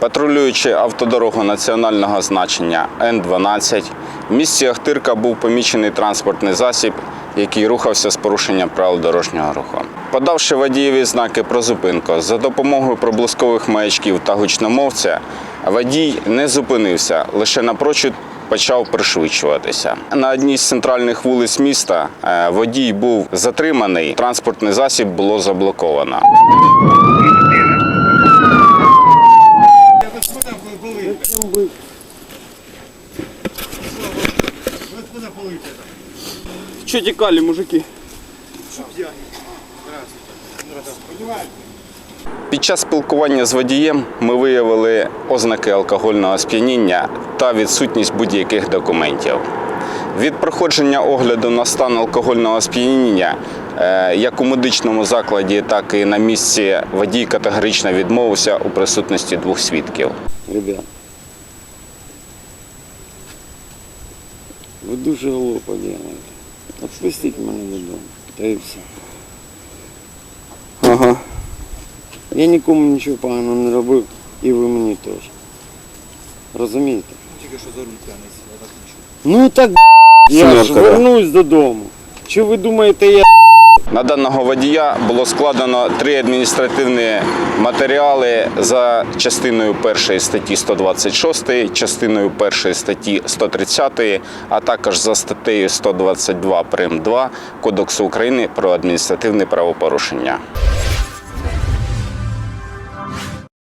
Патрулюючи автодорогу національного значення Н-12, в місті Ахтирка був помічений транспортний засіб, який рухався з порушенням правил дорожнього руху. Подавши водієві знаки про зупинку за допомогою проблискових маячків та гучномовця, водій не зупинився, лише напрочуд почав пришвидшуватися. На одній з центральних вулиць міста е, водій був затриманий, транспортний засіб було заблоковано. Господа були. Господа полите. Че текали, мужики? Під час спілкування з водієм ми виявили ознаки алкогольного сп'яніння та відсутність будь-яких документів. Від проходження огляду на стан алкогольного сп'яніння, е, як у медичному закладі, так і на місці водій категорично відмовився у присутності двох свідків. Ви дуже глупо делаете. Отпустіть мене додому. Та і все. Ага. Я нікому нічого поганого не робив, і ви мені теж. Розумієте? Тільки що за руль п'яний сів, я так не чув. Ну так я ж вернусь додому. Чи ви думаєте, я На даного водія було складено три адміністративні матеріали за частиною першої статті 126, частиною першої статті 130, а також за статтею 122 прим. 2 Кодексу України про адміністративне правопорушення.